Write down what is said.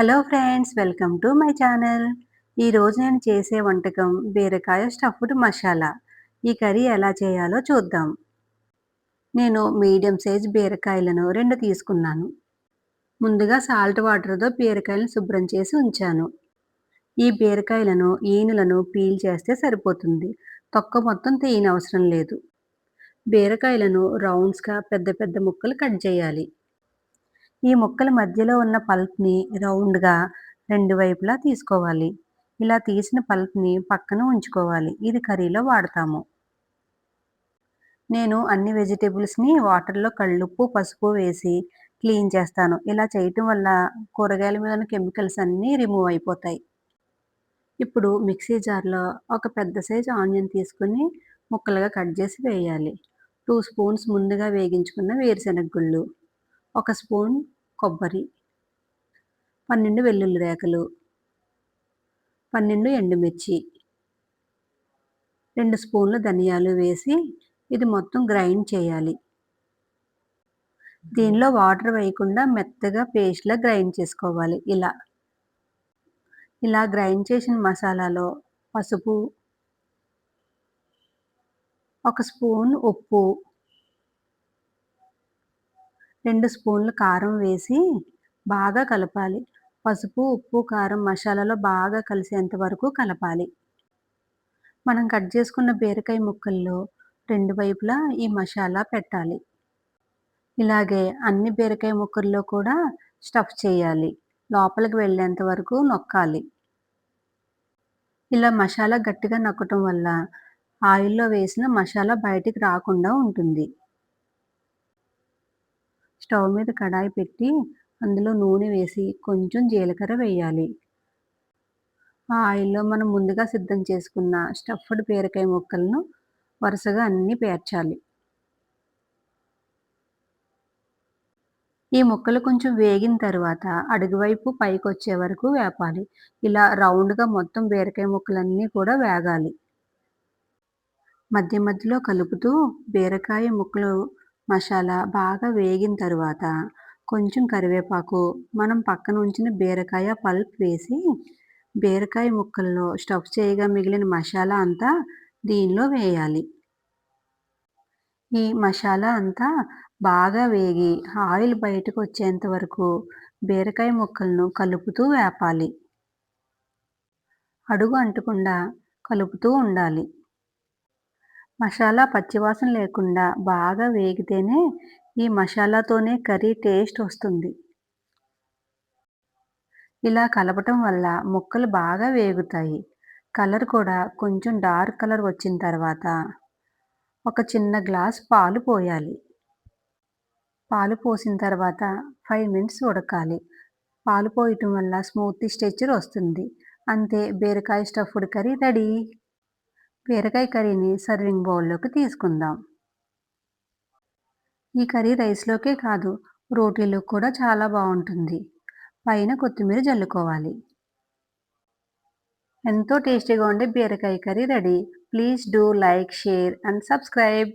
Hello friends welcome to my channel ఈరోజు నేను చేసే వంటకం బీరకాయ స్టఫ్డ్ మసాలా ఈ కర్రీ ఎలా చేయాలో చూద్దాం. నేను మీడియం సైజ్ బీరకాయలను రెండు తీసుకున్నాను. ముందుగా సాల్ట్ వాటర్తో బీరకాయలను శుభ్రం చేసి ఉంచాను. ఈ బీరకాయలను ఈనులను పీల్ చేస్తే సరిపోతుంది. తొక్క మొత్తం తీయనవసరం లేదు. బీరకాయలను రౌండ్స్గా పెద్ద పెద్ద ముక్కలు కట్ చేయాలి. ఈ ముక్కల మధ్యలో ఉన్న పల్ప్ని రౌండ్గా రెండు వైపులా తీసుకోవాలి. ఇలా తీసిన పల్ప్ని పక్కన ఉంచుకోవాలి. ఇది కర్రీలో వాడతాము. నేను అన్ని వెజిటేబుల్స్ని వాటర్లో కళ్ళుప్పు పసుపు వేసి క్లీన్ చేస్తాను. ఇలా చేయటం వల్ల కూరగాయల మీద ఉన్న కెమికల్స్ అన్నీ రిమూవ్ అయిపోతాయి. ఇప్పుడు మిక్సీ జార్లో ఒక పెద్ద సైజు ఆనియన్ తీసుకుని ముక్కలుగా కట్ చేసి వేయాలి. టూ స్పూన్స్ ముందుగా వేగించుకున్న వేరుశెనగ గుళ్ళు. ఒక స్పూన్ కొబ్బరి పన్నెండు వెల్లుల్లి రేఖలు పన్నెండు ఎండుమిర్చి రెండు స్పూన్లు ధనియాలు వేసి ఇది మొత్తం గ్రైండ్ చేయాలి. దీనిలో వాటర్ వేయకుండా మెత్తగా పేస్ట్లా గ్రైండ్ చేసుకోవాలి ఇలా. ఇలా గ్రైండ్ చేసిన మసాలాలో పసుపు ఒక స్పూన్ ఉప్పు రెండు స్పూన్లు కారం వేసి బాగా కలపాలి. పసుపు ఉప్పు కారం మసాలాలో బాగా కలిసేంత వరకు కలపాలి. మనం కట్ చేసుకున్న బీరకాయ ముక్కల్లో రెండు వైపులా ఈ మసాలా పెట్టాలి. ఇలాగే అన్ని బీరకాయ ముక్కల్లో కూడా స్టఫ్ చేయాలి. లోపలికి వెళ్ళేంత వరకు నొక్కాలి. ఇలా మసాలా గట్టిగా నొక్కటం వల్ల ఆయిల్లో వేసిన మసాలా బయటికి రాకుండా ఉంటుంది. స్టవ్ మీద కడాయి పెట్టి అందులో నూనె వేసి కొంచెం జీలకర్ర వేయాలి. ఆ ఆయిల్లో మనం ముందుగా సిద్ధం చేసుకున్న స్టఫ్డ్ బీరకాయ ముక్కలను వరుసగా అన్నీ పేర్చాలి. ఈ ముక్కలు కొంచెం వేగిన తర్వాత అడుగువైపు పైకి వచ్చే వరకు వేపాలి. ఇలా రౌండ్గా మొత్తం బీరకాయ ముక్కలన్నీ కూడా వేగాలి. మధ్య మధ్యలో కలుపుతూ బీరకాయ ముక్కలు మసాలా బాగా వేగిన తర్వాత కొంచెం కరివేపాకు మనం పక్కన ఉంచిన బీరకాయ పల్ప్ వేసి బీరకాయ ముక్కల్లో స్టఫ్ చేయగా మిగిలిన మసాలా అంతా దీనిలో వేయాలి. ఈ మసాలా అంతా బాగా వేగి ఆయిల్ బయటకు వచ్చేంత వరకు బీరకాయ ముక్కలను కలుపుతూ వేపాలి. అడుగు అంటకుండా కలుపుతూ ఉండాలి. మసాలా పచ్చివాసన లేకుండా బాగా వేగితేనే ఈ మసాలాతోనే కర్రీ టేస్ట్ వస్తుంది. ఇలా కలపటం వల్ల ముక్కలు బాగా వేగుతాయి. కలర్ కూడా కొంచెం డార్క్ కలర్ వచ్చిన తర్వాత ఒక చిన్న గ్లాస్ పాలు పోయాలి. పాలు పోసిన తర్వాత ఫైవ్ మినిట్స్ ఉడకాలి. పాలు పోయటం వల్ల స్మూత్ స్ట్రెచర్ వస్తుంది అంతే బీరకాయ స్టఫ్డ్ కర్రీ రెడీ. బీరకాయ కర్రీని సర్వింగ్ బౌల్లోకి తీసుకుందాం. ఈ కర్రీ రైస్లోకే కాదు రోటీలో కూడా చాలా బాగుంటుంది. పైన కొత్తిమీర జల్లుకోవాలి. ఎంతో టేస్టీగా ఉండే బీరకాయ curry ready. Please do like share and subscribe.